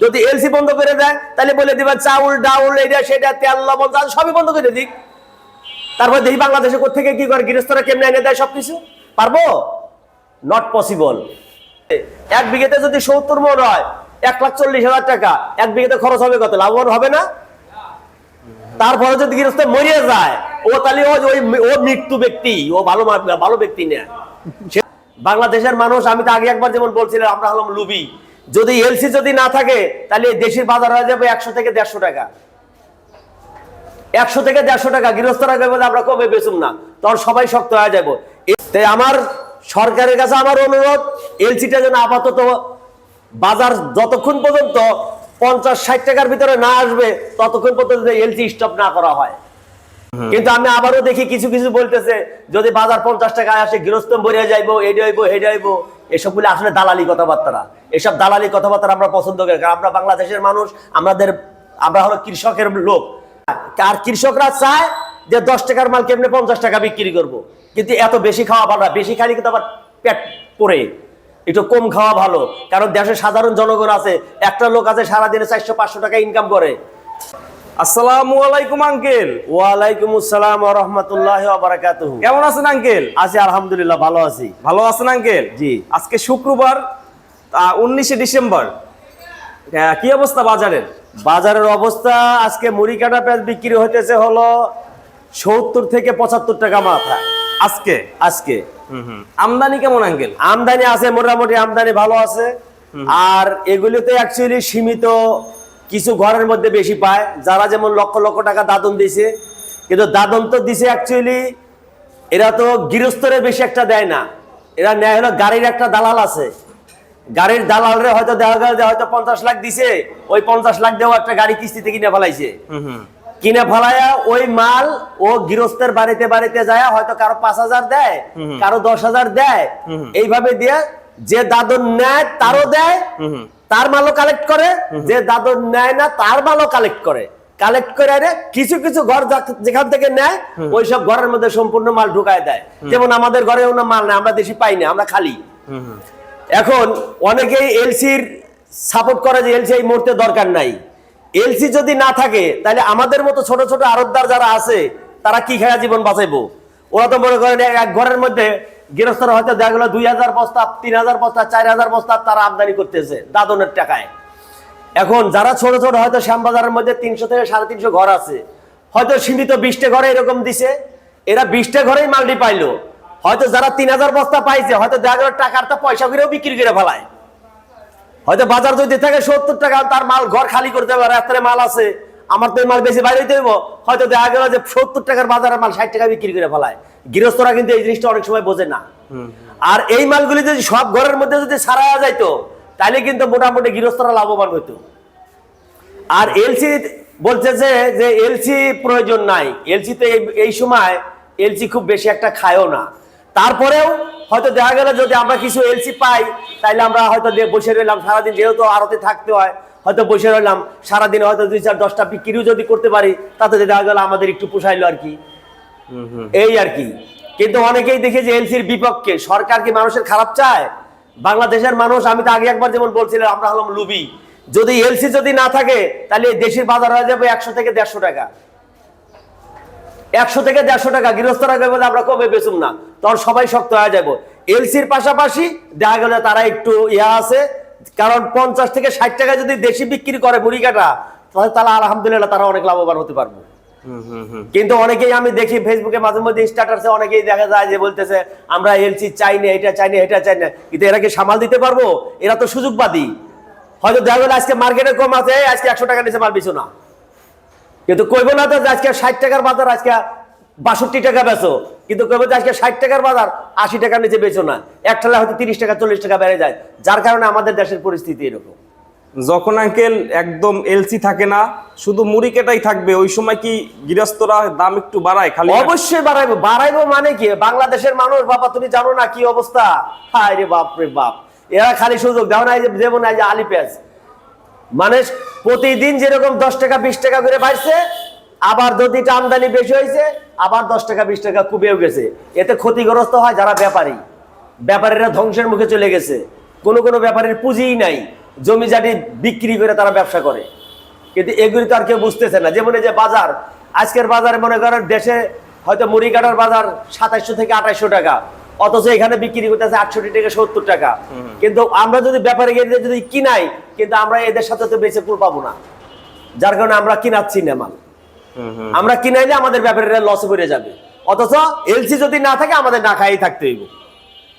যদি এলসি বন্ধ করে দেয়, তাহলে বলে দিবা চাউল, ডাউল, এটা, সেটা, তেল, লবণ যা সবই বন্ধ করে দিক। তারপর দেখি বাংলাদেশে কোথেকে কি করে, গৃহস্থরা কেমনে এনে দেয় সবকিছু? পারব? নট পসিবল এক বিঘেতে যদি সত্তর মন হয়, এক লাখ চল্লিশ হাজার টাকা, এক বিঘেতে খরচ হবে কত? লাভবান হবে না? তারপরে যদি গৃহস্থ মরিয়ে যায়, ও তাহলে ও ওই ও মৃত্যু ব্যক্তি, ও ভালো ভালো ব্যক্তি না। সে- বাংলাদেশের মানুষ, আমি তো আগে একবার যেমন বলছিলাম, আমরা হলাম লুবি। যদি এলসি যদি না থাকে তাহলে দেশের বাজার হয়ে যাবে একশো থেকে দেড়শো টাকা। একশো থেকে দেড়শো টাকা গৃহস্থরা বলে আমরা কমে বেচুম না। তখন সবাই শক্ত হয়ে যাব। তাই আমার সরকারের কাছে আমার অনুরোধ এলসিটা যেন আপাতত বাজার যতক্ষণ পর্যন্ত পঞ্চাশ ষাট টাকার ভিতরে না আসবে ততক্ষণ পর্যন্ত এলসি স্টপ না করা হয়। কিন্তু আমি আবারও দেখি কিছু কিছু বলতেছে যদি বাজার পঞ্চাশ টাকায় আসে গৃহস্থ ভরিয়া যাইবো হেডে হইবো হেডে হইবো এসবগুলো আসলে দালালি কথাবার্তা এসব দালালি কথাবার্তা আমরা পছন্দ করি কারণ আমরা বাংলাদেশের মানুষ, আমাদের, আমরা হলো কৃষকের লোক। আর কৃষকরা চায় যে দশ টাকার মাল কেমনে পঞ্চাশ টাকা বিক্রি করব। কিন্তু এত বেশি খাওয়া ভালো না, বেশি খাইলে কিন্তু আবার পেট পরে একটু কম খাওয়া ভালো, কারণ দেশের সাধারণ জনগণ আছে, একটা লোক আছে সারাদিনে চারশো পাঁচশো টাকা ইনকাম করে। আসসালামু আলাইকুম আঙ্কেল। ওয়ালাইকুম আসসালাম রহমতুল্লাহ বারাকাতুহু। কেমন আছেন আঙ্কেল? আছি আলহামদুলিল্লাহ ভালো আছি। ভালো আছেন আঙ্কেল? জি। আজকে শুক্রবার উনিশে ডিসেম্বর। কি অবস্থা বাজারের? বাজারের অবস্থা আজকে মুড়ি কাটা পেঁয়াজ বিক্রি হইতেছে হলো সত্তর থেকে পঁচাত্তর টাকা মাথা আজকে? আজকে। আমদানি কেমন আঙ্কেল? আমদানি আছে মোটামুটি আমদানি ভালো আছে। আর এগুলিতে অ্যাকচুয়ালি সীমিত কিছু ঘরের মধ্যে বেশি পায় যারা যেমন লক্ষ লক্ষ টাকা দাদন দিছে কিন্তু দাদন তো দিছে অ্যাকচুয়ালি এরা তো গৃহস্থরে বেশি একটা দেয় না। এরা নেয় হলো গাড়ির একটা দালাল আছে। গাড়ির দালালরে হয়তো দেখা গেল যে হয়তো পঞ্চাশ লাখ দিছে ওই পঞ্চাশ লাখ দেওয়া একটা গাড়ি কিস্তিতে কিনে ফেলাইছে। কিনে ফেলায়া ওই মাল ও গৃহস্থের বাড়িতে বাড়িতে যায় হয়তো কারও পাঁচ হাজার দেয় কারও দশ হাজার দেয়। এইভাবে দিয়ে যে দাদন নেয় তারও দেয়। তার মালও কালেক্ট করে যে দাদন নেয় না তার মালও কালেক্ট করে। কালেক্ট করে এনে কিছু কিছু ঘর যেখান থেকে নেয় ওই সব ঘরের মধ্যে সম্পূর্ণ মাল ঢুকায় দেয়। যেমন আমাদের ঘরে কোনো মাল নেই আমরা দেশি পাই না আমরা খালি। এখন অনেকেই এলসির সাপোর্ট করে যে এলসি এই মুহূর্তে দরকার নাই। এলসি যদি না থাকে তাহলে আমাদের মতো ছোট ছোট আরবদার যারা আছে তারা কি খেয়া জীবন বাঁচাইবো? ওরা তো মনে করেন এক ঘরের মধ্যে গৃহস্থরা হয়তো দেখা গেলো দুই হাজার বস্তা, তিন হাজার বস্তা, চার হাজার বস্তা তারা আমদানি করতেছে দাদনের টাকায়। এখন যারা ছোট ছোট হয়তো শ্যামবাজারের মধ্যে তিনশো থেকে সাড়ে তিনশো ঘর আছে, হয়তো সীমিত বিশটা ঘরে এরকম দিছে, এরা বিশটা ঘরেই মালটি পাইলো। হয়তো যারা তিন হাজার বস্তা পাইছে, হয়তো দেখা গেল টাকার তো পয়সা করেও বিক্রি করে ফেলায়। হয়তো বাজার যদি থাকে সত্তর টাকা, তার মাল ঘর খালি করতে পারে রাস্তায় মাল আছে। আমার তো মাল বেশি বাইরে হইতে হইব। হয়তো দেখা গেল যে সত্তর টাকার বাজারের মাল ষাট টাকা বিক্রি করে ফেলায়। গৃহস্থরা কিন্তু এই জিনিসটা অনেক সময় বোঝে না। আর এই মালগুলি যদি সব ঘরের মধ্যে যদি সারায়া যাইতো তাহলে কিন্তু মোটামুটি গৃহস্থরা লাভবান হইতো। আর এলসি বলতেছে যে এলসি প্রয়োজন নাই। এলসি তে এই সময় এলসি খুব বেশি একটা খায়ও না। তারপরেও হয়তো দেখা গেল যদি আমরা কিছু এলসি পাই তাইলে আমরা হয়তো বসে রইলাম সারাদিন যেহেতু আরতে থাকতে হয় হয়তো বসে রইলাম সারাদিন হয়তো দুই চার দশটা বিক্রিও যদি করতে পারি তাতে দেখা গেল আমাদের একটু পোষাইলো আর কি। এই আর কি। কিন্তু অনেকেই দেখে যে এলসির বিপক্ষে সরকার কি মানুষের খারাপ চায়? বাংলাদেশের মানুষ আমি তো আগে একবার যেমন বলছিলাম আমরা হলাম লুবি। যদি এলসি যদি না থাকে তাহলে দেশের বাজার হয়ে যাবে একশো থেকে দেড়শো টাকা। একশো থেকে দেড়শো টাকা গৃহস্থরা বলে আমরা কমে বেচুম না। তখন সবাই শক্ত হয়ে যাব। এলসির পাশাপাশি দেখা গেল তারা একটু ইয়া আছে কারণ পঞ্চাশ থেকে ষাট টাকা যদি দেশি বিক্রি করে মুড়ি কাটা তাহলে তাহলে আলহামদুলিল্লাহ তারা অনেক লাভবান হতে পারব। কিন্তু অনেকেই আমি দেখি ফেসবুকে মাঝে মধ্যে স্ট্যাটাসে অনেকেই দেখা যায় যে বলতেছে আমরা এলসি চাই না এটা চাই না এটা চাই না। কিন্তু এরা কি সামাল দিতে পারব? এরা তো সুযোগবাদী। হয়তো দেখা গেলো আজকে মার্কেটে কম আছে আজকে একশো টাকা নিচে মাল বিছো না। কিন্তু কইব না তো আজকে ষাট টাকার বাজার আজকে বাষট্টি টাকা বেচো। কিন্তু কইব যে আজকে ষাট টাকার বাজার আশি টাকার নিচে বেচো না। এক ঠালে হয়তো তিরিশ টাকা চল্লিশ টাকা বেড়ে যায়। যার কারণে আমাদের দেশের পরিস্থিতি এরকম। যখন আঙ্কেল একদম এলসি থাকে না শুধু মুড়ি কেটাই থাকবে ওই সময় কি গৃহস্থরা দাম একটু বাড়ায় খালি অবশ্যই বাড়াইবো। বাড়াইবো মানে কি? বাংলাদেশের মানুষ বাবা তুমি জানো না কি অবস্থা? হায় রে বাপ রে বাপ। এরা খালি সুযোগ দাও না এই যে যেমন এই যে আলি পেঁয়াজ মানে প্রতিদিন যেরকম দশ টাকা, বিশ টাকা করে বাড়ছে, আবার যদি আমদানি বেশি হয়েছে, আবার দশ টাকা, বিশ টাকা কুবেও গেছে। এতে ক্ষতিগ্রস্ত হয় যারা ব্যাপারী। ব্যাপারীরা ধ্বংসের মুখে চলে গেছে। কোনো কোনো ব্যাপারীর পুঁজিই নাই। জমি জাটি বিক্রি করে তারা ব্যবসা করে। কিন্তু এগুলি তো আর কেউ বুঝতেছে না। যেমন এই যে বাজার, আজকের বাজারে মনে করেন দেশে হয়তো মুড়ি কাটার বাজার সাতাইশশো থেকে আঠাইশশো টাকা। অথচ এখানে বিক্রি করতেছে আটষট্টি থেকে সত্তর টাকা। কিন্তু আমরা যদি ব্যাপারে গিয়ে যদি কিনাই কিন্তু আমরা এদের সাথে তো বেঁচে কুল পাবো না। যার কারণে আমরা কিনাচ্ছি না মাল। আমরা কিনাইলে আমাদের ব্যাপারীরা লসে পড়ে যাবে। অথচ এলসি যদি না থাকে আমাদের না খাই থাকতে হইব।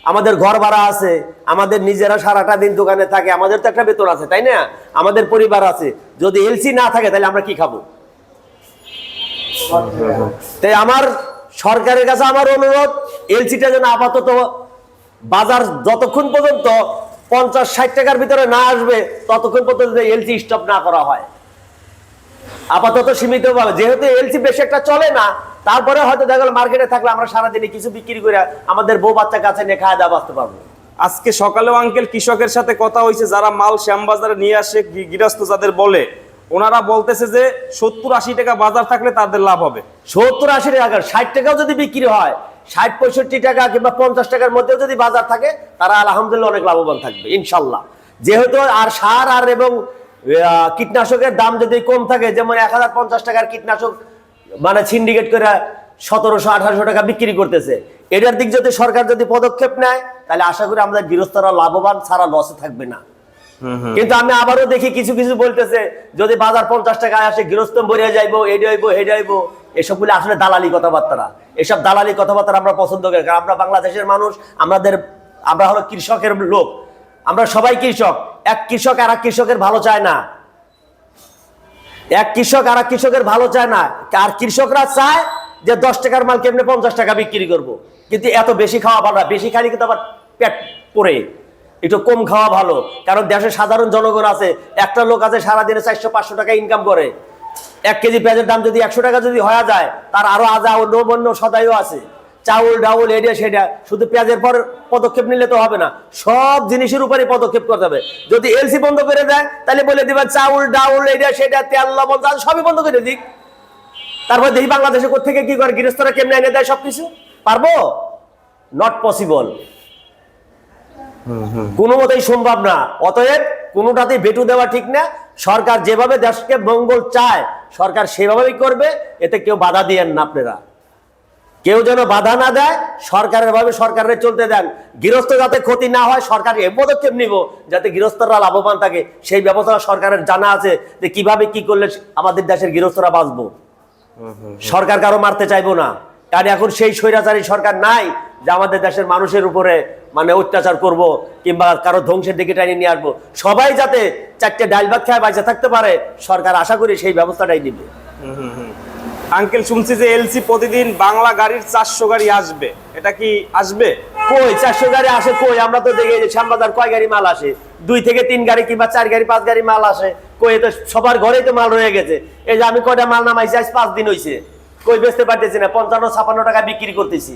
আমাদের ঘর ভাড়া আছে আমাদের নিজেরা সারাটা দিন দোকানে থাকে আমাদের তো একটা বেতন আছে তাই না? আমাদের পরিবার আছে। যদি এলসি না থাকে তাহলে আমরা কি খাব? তাই আমার সরকারের কাছে আমার অনুরোধ এলসিটা যেন আপাতত বাজার যতক্ষণ পর্যন্ত পঞ্চাশ ষাট টাকার ভিতরে না আসবে ততক্ষণ পর্যন্ত এলসি স্টপ না করা হয়। আপাতত সীমিত ভাবে যেহেতু এলসি বেশি একটা চলে না তারপরে হয়তো দেখা গেল মার্কেটে থাকলে আমরা সারাদিনে কিছু বিক্রি করে আমাদের বউ বাচ্চা কাছে নিয়ে খাওয়া দাওয়া বাঁচতে পারব। আজকে সকালেও আঙ্কেল কৃষকের সাথে কথা হয়েছে যারা মাল শ্যামবাজারে নিয়ে আসে গৃহস্থ যাদের বলে ওনারা বলতেছে যে সত্তর আশি টাকা বাজার থাকলে তাদের লাভ হবে। সত্তর আশি টাকা ষাট টাকাও যদি বিক্রি হয় ষাট পঁয়ষট্টি টাকা কিংবা পঞ্চাশ টাকার মধ্যেও যদি বাজার থাকে তারা আলহামদুলিল্লাহ অনেক লাভবান থাকবে ইনশাল্লাহ। যেহেতু আর সার আর এবং কীটনাশকের দাম যদি কম থাকে যেমন এক হাজার পঞ্চাশ টাকার কীটনাশক মানে সিন্ডিকেট করে সতেরোশো আঠারোশো টাকা বিক্রি করতেছে এটার দিক যদি সরকার যদি পদক্ষেপ নেয় তাহলে আশা করি আমাদের গৃহস্থরা লাভবান ছাড়া লসে থাকবে না। কিন্তু আমি আবারও দেখি কিছু কিছু বলতেছে যদি বাজার পঞ্চাশ টাকায় আসে গৃহস্থ মরিয়া যাইবো এডে হইবো হেডে হইবো এসবগুলো আসলে দালালি কথাবার্তা এসব দালালি কথাবার্তা আমরা পছন্দ করি কারণ আমরা বাংলাদেশের মানুষ, আমাদের, আমরা হলো কৃষকের লোক। আমরা সবাই কৃষক এক কৃষক আর এক কৃষকের ভালো চায় না। এক কৃষক আর এক কৃষকের ভালো চায় না। আর কৃষকরা চায় যে দশ টাকার মাল কেমনে পঞ্চাশ টাকা বিক্রি করব। কিন্তু এত বেশি খাওয়া ভালো না। বেশি খালি কিন্তু আবার পেট পরে একটু কম খাওয়া ভালো। কারণ দেশে সাধারণ জনগণ আছে। একটা লোক আছে সারাদিনে চারশো পাঁচশো টাকা ইনকাম করে। এক কেজি পেঁয়াজের দাম যদি একশো টাকা যদি হয়ে যায় তার আরও আজা অন্য অন্য সদাইও আছে। চাউল ডাউল এডিয়া সেটা শুধু পেঁয়াজের পর পদক্ষেপ নিলে তো হবে না। সব জিনিসের উপরে পদক্ষেপ করতে হবে। যদি এলসি বন্ধ করে দেয় তাহলে বলে দিবেন চাউল ডাউল এডিয়া সেটা তেল লবণ চাল সবই বন্ধ করে দিক। তারপর দেখি বাংলাদেশে কোথেকে কি করে গৃহস্থরা কেমনে এনে দেয় সবকিছু? পারব? নট পসিবল কোনো মতেই সম্ভব না। অতএব কোনোটাতেই ভেটু দেওয়া ঠিক না। সরকার যেভাবে দেশকে মঙ্গল চায় সরকার সেভাবেই করবে এতে কেউ বাধা দিয়েন না আপনারা। কেউ যেন বাধা না দেয় সরকারের ভাবে সরকারের চলতে দেন। গৃহস্থ যাতে ক্ষতি না হয় সরকার এ পদক্ষেপ নিব যাতে গৃহস্থরা লাভবান থাকে। সেই ব্যবস্থা সরকারের জানা আছে যে কীভাবে কি করলে আমাদের দেশের গৃহস্থরা বাঁচবো। সরকার কারও মারতে চাইব না। কারণ এখন সেই স্বৈরাচারী সরকার নাই যে আমাদের দেশের মানুষের উপরে মানে অত্যাচার করব কিংবা কারও ধ্বংসের দিকে টানিয়ে নিয়ে আসব সবাই যাতে চারটে ডাইল ভাত খায় বাইচে থাকতে পারে সরকার আশা করি সেই ব্যবস্থাটাই নিবে। আঙ্কেল শুনছি যে এলসি প্রতিদিন বাংলা গাড়ির চারশো গাড়ি আসবে। এটা কি আসবে? কই চারশো গাড়ি আসে কই? আমরা তো দেখি শ্যামবাজার কয় গাড়ি মাল আসে? দুই থেকে তিন গাড়ি কিংবা চার গাড়ি পাঁচ গাড়ি মাল আসে। কই তো সবার ঘরেই তো মাল রয়ে গেছে। এই যে আমি কয়টা মাল নামাইছি আজ পাঁচ দিন হইছে। কই বেচতে পারতেছি না পঞ্চান্ন ছাপান্ন টাকা বিক্রি করতেছি।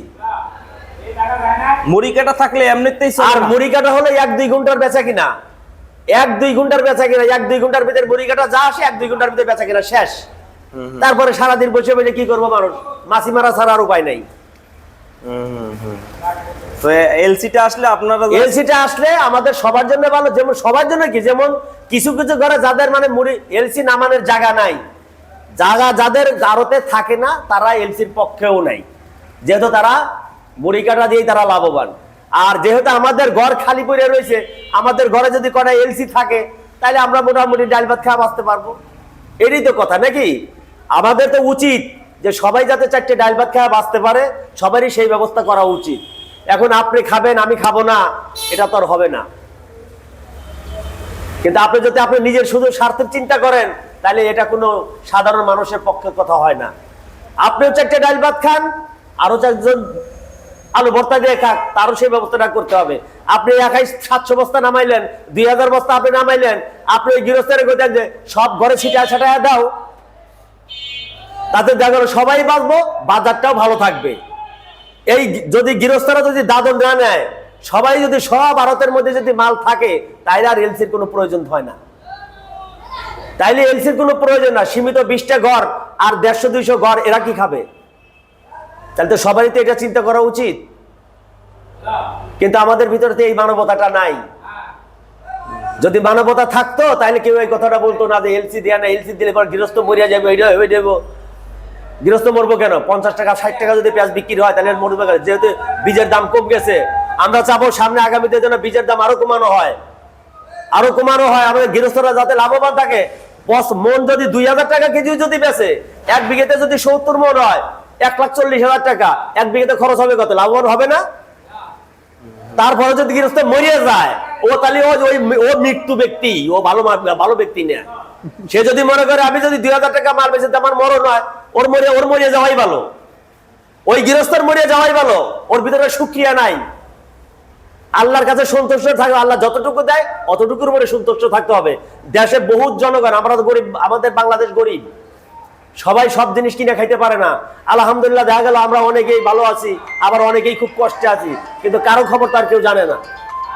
মুড়ি কাটা থাকলে এমনিতেই আর মুড়ি কাটা হলো এক দুই ঘণ্টার বেচা কিনা। এক দুই ঘণ্টার বেচা কিনা এক দুই ঘণ্টার ভিতরে মুড়ি কাটা যা আসে এক দুই ঘণ্টার ভিতরে বেচা কিনা শেষ। তারপরে সারাদিন বসে বসে কি করব মানুষ? মাছি মারা ছাড়া আর উপায় নাই। তো এলসিটা আসলে আপনারা এলসিটা আসলে আমাদের সবার জন্য ভালো যেমন সবার জন্য কি যেমন কিছু কিছু ঘরে যাদের মানে মুড়ি এলসি নামানোর জায়গা নাই। জায়গা যাদের গারতে থাকে না তারা এলসির পক্ষেও নাই। যেহেতু তারা মুড়ি কাটা দিয়েই তারা লাভবান। আর যেহেতু আমাদের ঘর খালি পড়ে রয়েছে, আমাদের ঘরে যদি কটা এলসি থাকে, তাহলে আমরা মোটামুটি ডাল ভাত খাওয়া বাঁচতে পারব। এটাই তো কথা, নাকি? আমাদের তো উচিত যে সবাই যাতে চারটে ডাল ভাত খাওয়া বাঁচতে পারে, সবারই সেই ব্যবস্থা করা উচিত। এখন আপনি খাবেন, আমি খাব না, এটা তো আর হবে না। কিন্তু আপনি যদি আপনি নিজের শুধু স্বার্থের চিন্তা করেন, তাহলে এটা কোনো সাধারণ মানুষের পক্ষে কথা হয় না। আপনিও চারটে ডাল ভাত খান, আরও চারজন আলু ভর্তা দিয়ে খাক, তারও সেই ব্যবস্থাটা করতে হবে। আপনি একাই সাতশো বস্তা নামাইলেন, দুই হাজার বস্তা আপনি নামাইলেন, আপনি ওই গৃহস্থের কোথায় যে সব ঘরে ছিটা ছাটায় দাও। তাতে দেখা সবাই বাঁচবো, বাজারটাও ভালো থাকবে। এই যদি গৃহস্থরা যদি দাদন না নেয়, সবাই যদি সব ভারতের মধ্যে যদি মাল থাকে, তাইলে আর এলসির কোনো প্রয়োজন হয় না। তাইলে এলসির কোনো প্রয়োজন না, সীমিত বিশটা ঘর আর দেড়শো, দুইশো ঘর এরা কি খাবে? তাহলে তো সবারই তো এটা চিন্তা করা উচিত। কিন্তু আমাদের ভিতরে এই মানবতাটা নাই। যদি মানবতা থাকতো, তাহলে কেউ এই কথাটা বলতো না যে এলসি দেয়া না এলসি দিলে পর গৃহস্থ মরিয়া যাবে এইটা হয়ে যাব। গৃহস্থ মরবো কেন? পঞ্চাশ টাকা, ষাট টাকা যদি পেঁয়াজ বিক্রি হয়, তাহলে মরবে কেন? যেহেতু বীজের দাম কম গেছে, আমরা চাবো সামনে আগামীতে যেন বীজের দাম আরও কমানো হয়। আরও কমানো হয়, আমাদের গৃহস্থরা যাতে লাভবান থাকে। বস মন যদি দুই হাজার টাকা কেজি যদি বেচে, এক বিঘেতে যদি সত্তর মন হয় এক লাখ চল্লিশ হাজার টাকা। এক বিঘেতে খরচ হবে কত? লাভবান হবে না? তারপরে যদি গৃহস্থ মরিয়ে যায়, ও তাহলে ও ওই ও মৃত্যু ব্যক্তি, ও ভালো ভালো ব্যক্তি না। সে যদি মনে করে, আমি যদি দুই হাজার টাকা মাল বেচে আমার মরণ হয়, ওর মরিয়ে ওর মরিয়ে যাওয়াই ভালো। ওই গৃহস্থর মরিয়ে যাওয়াই ভালো। ওর ভিতরে সুক্রিয়া নাই। আল্লাহর কাছে সন্তুষ্ট থাকবে আল্লাহ যতটুকু দেয়, অতটুকুর উপরে সন্তুষ্ট থাকতে হবে। দেশে বহুত জনগণ, আমরা তো গরিব, আমাদের বাংলাদেশ গরিব। সবাই সব জিনিস কিনে খাইতে পারে না। আলহামদুলিল্লাহ দেখা গেল আমরা অনেকেই ভালো আছি আবার অনেকেই খুব কষ্টে আছি কিন্তু কারও খবর তার কেউ জানে না।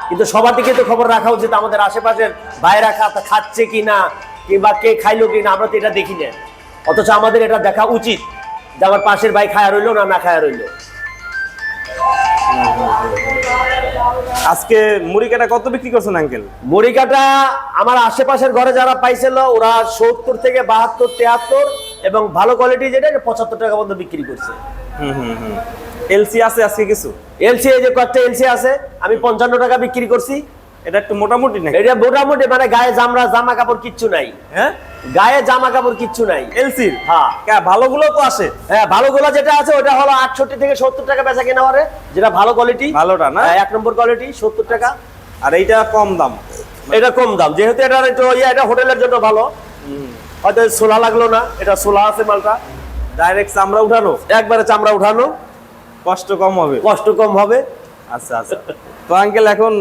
কিন্তু সবার দিকে তো খবর রাখা উচিত আমাদের আশেপাশের বাইরা খা- খাচ্ছে কি না কিংবা কে খাইলো কি না আমরা তো এটা দেখি না। অথচ আমাদের এটা দেখা উচিত যে আমার পাশের ভাই খায়া রইল না না খায়া রইল। আজকে মুড়ি কাটা কত বিক্রি করছেন আঙ্কেল? মুড়ি কাটা আমার আশেপাশের ঘরে যারা পাইছিল ওরা সত্তর থেকে বাহাত্তর তেহাত্তর এবং ভালো কোয়ালিটি যেটা পঁচাত্তর টাকা পর্যন্ত বিক্রি করছে। হুম হুম হুম। এলসি আছে আজকে কিছু? এলসি এই যে কয়েকটা এলসি আছে আমি পঞ্চান্ন টাকা বিক্রি করছি। এটা একটু মোটামুটি নাকি? এটা মোটামুটি মানে গায়ে জামরা জামা কাপড় কিচ্ছু নাই হ্যাঁ? গায়ে জামা কাপড় কিচ্ছু নাই। এলসির হ্যাঁ। ভালোগুলো তো আসে হ্যাঁ ভালোগুলো যেটা আছে ওটা হলো আটষট্টি থেকে সত্তর টাকা বেচা কেনা পারে যেটা ভালো কোয়ালিটি ভালোটা না? এক নম্বর কোয়ালিটি সত্তর টাকা। আর এইটা কম দাম? এটা কম দাম যেহেতু এটা ইয়ে এটা হোটেলের জন্য ভালো। হয়তো সোলা লাগল না এটা সোলা আছে মালটা। ডাইরেক্ট চামড়া উঠানো? একবারে চামড়া উঠানো। কষ্ট কম হবে। কষ্ট কম হবে। আচ্ছা আচ্ছা। তো আঙ্কেল এখন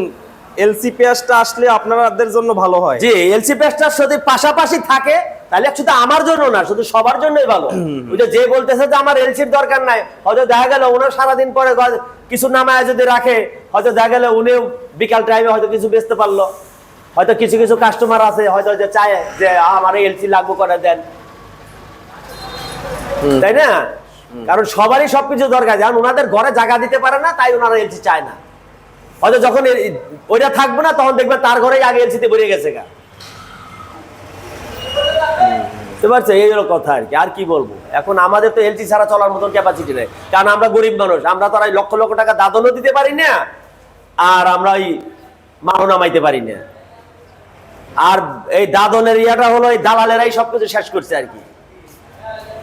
এলসি পেঁয়াজটা আসলে আপনাদের জন্য ভালো হয়। যে এলসি পেস্টার যদি পাশাপাশি থাকে তাহলে শুধু আমার জন্য না শুধু সবার জন্যই ভালো। ওইটা যে বলতেছে যে আমার এলসির দরকার নাই হয়তো দেখা গেল ওনার সারাদিন পরে কিছু নামায় যদি রাখে হয়তো দেখা গেল উনিও বিকাল টাইমে হয়তো কিছু বেচতে পারল। হয়তো কিছু কিছু কাস্টমার আছে হয়তো যে চায় যে আমার এলসি লাগবো করে দেন। তাই না? কারণ সবারই সবকিছু দরকার যেমন ওনাদের ঘরে জায়গা দিতে পারে না তাই ওনারা এলসি চায় না। হয়তো যখন ওইটা থাকবে না তখন দেখবে তার ঘরেই আগে এলসিতে বেরিয়ে গেছে গা। বুঝতে পারছ এই হলো কথা আর কি। আর কি বলব? এখন আমাদের তো এলসি ছাড়া চলার মতন ক্যাপাসিটি নেই। কারণ আমরা গরিব মানুষ। আমরা তো আর লক্ষ লক্ষ টাকা দাদনও দিতে পারি না আর আমরা ওই মাও নামাইতে পারি না। আর এই দাদনের ইয়াটা হলো এই দালালেরাই সবকিছু শেষ করছে আর কি।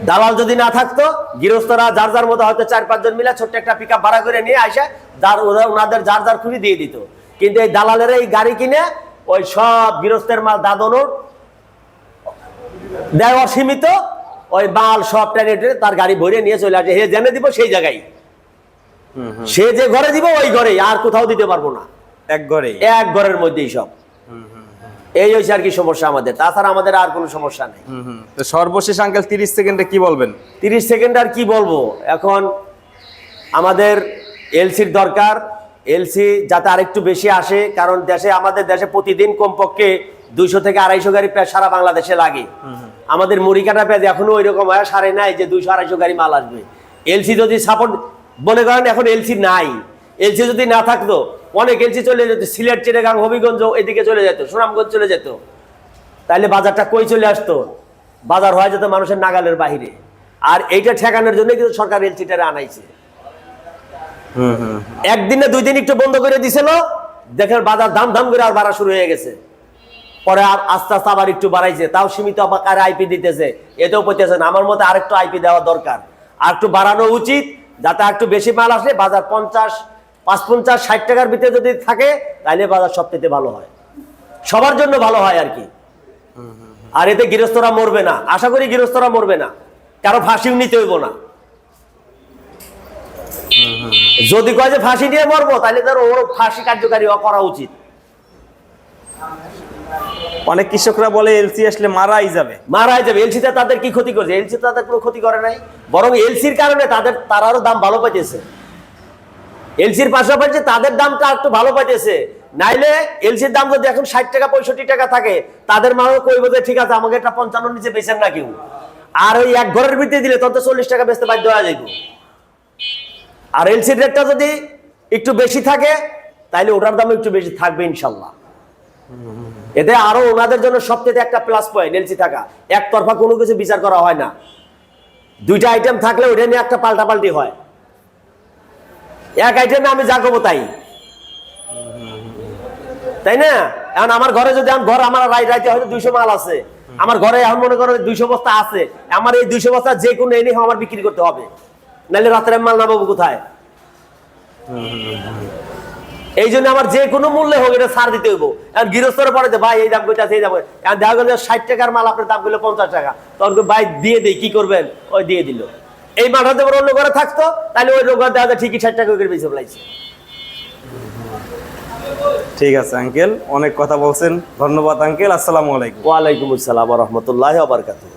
দালাল যদি না থাকতো গৃহস্থরা যার যার মতো হয়তো চার পাঁচজন মিলে ছোট্ট একটা পিক ভাড়া করে নিয়ে আসে যার ওনাদের যার যার খুবই দিয়ে দিত। কিন্তু এই দালালের এই গাড়ি কিনে ওই সব গৃহস্থের মাল দাদনোর দেয় অসীমিত ওই মাল সব টেনে টেনে তার গাড়ি ভরে নিয়ে চলে আসে। হে জেনে দিব সেই জায়গায়। সে যে ঘরে দিব ওই ঘরে আর কোথাও দিতে পারব না। এক ঘরে এক ঘরের মধ্যেই সব। এই হয়েছে আর কি সমস্যা আমাদের। তাছাড়া আমাদের আর কোনো সমস্যা নেই। সর্বশেষ আঙ্কেল তিরিশ সেকেন্ডে কি বলবেন? তিরিশ সেকেন্ড আর কি বলব? এখন আমাদের এলসির দরকার। এলসি যাতে আরেকটু বেশি আসে কারণ দেশে আমাদের দেশে প্রতিদিন কমপক্ষে দুইশো থেকে আড়াইশো গাড়ি পেঁয়াজ সারা বাংলাদেশে লাগে। আমাদের মুড়ি কাটা পেঁয়াজ এখনও ওই রকম হয় সারে নাই যে দুইশো আড়াইশো গাড়ি মাল আসবে। এলসি যদি সাপোর্ট মনে করেন এখন এলসি নাই। এলসি যদি না থাকতো অনেক এলসি চলে যেত সিলেট চিটাগাং হবিগঞ্জ এদিকে চলে যেত সুনামগঞ্জ চলে যেত। তাহলে বাজারটা কই চলে আসতো? বাজার হয়ে যেত মানুষের নাগালের বাহিরে। আর এইটা ঠেকানোর জন্য কিন্তু সরকার এলসিটারে আনাইছে। একদিনে দুই দিন একটু বন্ধ করে দিছিল দেখেন বাজার দাম দাম করে আর বাড়া শুরু হয়ে গেছে। পরে আর আস্তে আস্তে আবার একটু বাড়াইছে তাও সীমিত আবার আইপি দিতেছে এটাও পড়তেছে না। আমার মতে আরেকটু আইপি দেওয়া দরকার। আর একটু বাড়ানো উচিত যাতে একটু বেশি মাল আসে বাজার পঞ্চাশ পাঁচ পঞ্চাশ ষাট টাকার ভিতরে যদি থাকে তাহলে বাজার সবথেকে ভালো হয়। সবার জন্য ভালো হয় আর কি। আর এতে গৃহস্থরা মরবে না। আশা করি গৃহস্থরা মরবে না। কারও ফাঁসিও নিতে হইব না। যদি কয় যে ফাঁসি নিয়ে মরবো তাহলে তার ওর ফাঁসি কার্যকারী করা উচিত। অনেক কৃষকরা বলে এলসি আসলে মারাই যাবে। মারাই যাবে। এলসিতে তাদের কি ক্ষতি করছে? এলসি তাদের কোনো ক্ষতি করে নাই। বরং এলসির কারণে তাদের তারারও দাম ভালো পাইতেছে। এলসির পাশাপাশি তাদের দামটা একটু ভালো পাইতেছে। নাইলে এলসির দাম যদি এখন ষাট টাকা, পঁয়ষট্টি টাকা থাকে, তাদের মাও কইব যে, ঠিক আছে, আমাকে একটা পঞ্চান্ন নিচে বেচেন না কেউ। আর ওই এক ঘরের ভিতরে দিলে তত চল্লিশ টাকা বেচতে বাধ্য হয়ে যাইব। আর এলসির রেটটা যদি একটু বেশি থাকে, তাইলে ওটার দাম একটু বেশি থাকবে ইনশাল্লাহ। এতে আরও ওনাদের জন্য সবথেকে একটা প্লাস পয়েন্ট এলসি থাকা। একতরফা কোনো কিছু বিচার করা হয় না। দুইটা আইটেম থাকলে ওইটা নিয়ে একটা পাল্টাপাল্টি হয়। এক আইটেমে আমি যা করব তাই। তাই না? এখন আমার ঘরে যদি আমি ঘর আমার রাই রাইতে হয়তো দুইশো মাল আছে। আমার ঘরে এখন মনে করো দুইশো বস্তা আছে। আমার এই দুইশো বস্তা যে কোনো এনে আমার বিক্রি করতে হবে। নাহলে রাতের মাল নামাবো কোথায়? এই জন্য আমার যে কোনো মূল্যে হোক এটা ছাড় দিতে হইব। এখন গৃহস্থর পরে যে, ভাই, এই দাম কইতে এই দাম এখন দেখা গেল ষাট টাকার মাল আপনার দাম করলে পঞ্চাশ টাকা। তখন ভাই, দিয়ে দেই, কি করবেন? ওই দিয়ে দিল। এই মাঠাতে বড় অন্য ঘরে থাকতো তাহলে ওই লোক দেখা যায় ঠিকই ষাট টাকা করে বেঁচে ফেলাইছে। ঠিক আছে আঙ্কেল অনেক কথা বলছেন। ধন্যবাদ আঙ্কেল আসসালামু আলাইকুম। ওয়ালাইকুম আসসালাম রহমতুল্লাহ আবরকাতুহ